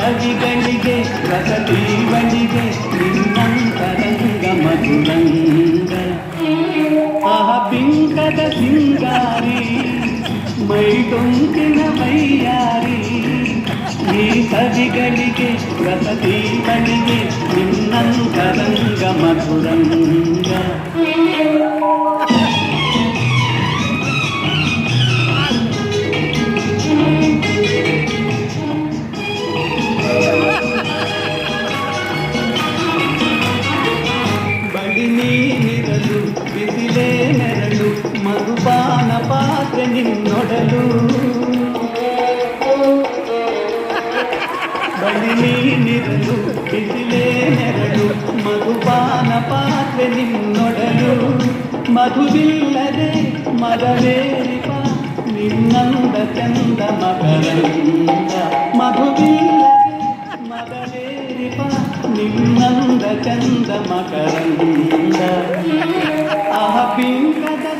ನೀ ಸವಿಗಳಿಗೆ ರಸದೀವನಿಗೆ ನಿನ್ನಂತರಂಗ ಮಧುರಂಗ ಆಹ ಪಿಂಕದ ಸಿಂಗಾರಿ ಮೈ ತೊಂಪಿನ ಬೈಯಾರಿ ಈ ಸವಿಗಳಿಗೆ ರಸದೀವನಿಗೆ ನಿನ್ನಂತರಂಗ ಮಧುರಂಗ ಪಾತ್ರೆ ನಿನ್ನೊಡಲು ಬಳಿ ನೀನಿರಲು ಬಿಸಿಲೇ ನೆರಳು ಮಧುಪಾನ ಪಾತ್ರೆ ನಿನ್ನೊಡಲು ಮಧುವಿಲ್ಲದೆ ಮದವೇರಿಪ ನಿನ್ನಂದ ಚಂದ ಮಕರಂದ ಮಧುವಿಲ್ಲದೆ ಮದವೇರಿಪ ನಿನ್ನಂದ ಚಂದ ಮಕರಂದ ಆಹ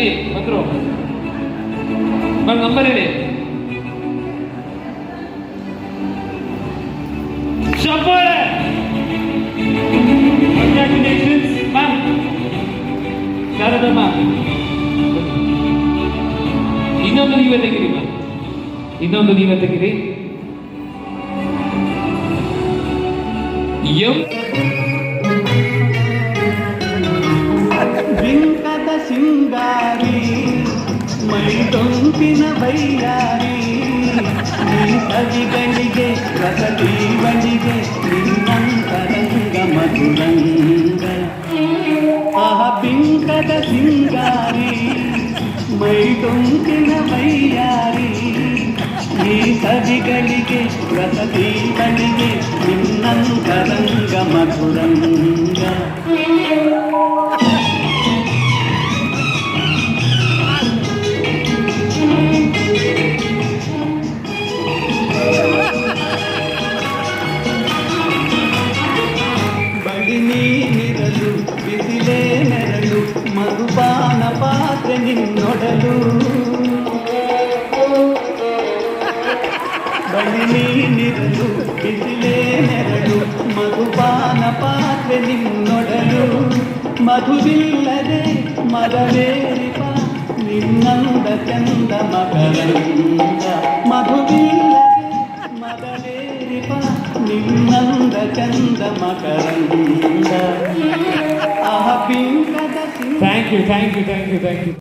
ಇಲ್ಲಿ ಬಂದರು. ನಂಬರ್ ಹೇಳಿ. ಚಪ್ಪಾಳೆ ಕಂಗ್ರ್ಯಾಚುಲೇಷನ್ಸ್ ಮ್ಯಾಮ್ ಇನ್ನೊಂದು ನೀವೇ ತೆಗಿರಿ ಮ್ಯಾಮ್ ಇನ್ನೊಂದು ನೀವೇ ತೆಗಿರಿ. ಎಂ ಸಿಂಗಾರಿ ಮೈ ತೊಂಪಿನ ಬೈಯಾರಿ ನೀ ಸವಿಗಳಿಗೆ ರಸದೀವನಿಗೆ ನಿನ್ನಂತರಂಗ ಮಧುರಂಗ ಆಹ ಬಿಂಕದ ಸಿಂಗಾರಿ ಮೈ ತೊಂಪಿನ ಬೈಯಾರಿ ಈ ಸವಿಗಳಿಗೆ ರಸದೀವನಿಗೆ ನಿನ್ನಂತರಂಗ ಮಧುರಂಗ ಬಳಿನಿ ನಿರಲು ಬಿಸಿಲೇ ನೆರಳು ಮಧುಪಾನ ಪಾತ್ರೆ ನಿನ್ನೊಡಲು ಮಧುವಿಲ್ಲದೆ ಮರವೇರಿಪ ನಿನ್ನಂದ ಚಂದ ಮಗನಂದ ಮಧುವಿಲ್ಲದೆ ಮರವೇರಿಪ ನಿನ್ನಂದ ಚಂದ ಮಕರಂದ thank you thank you thank you thank you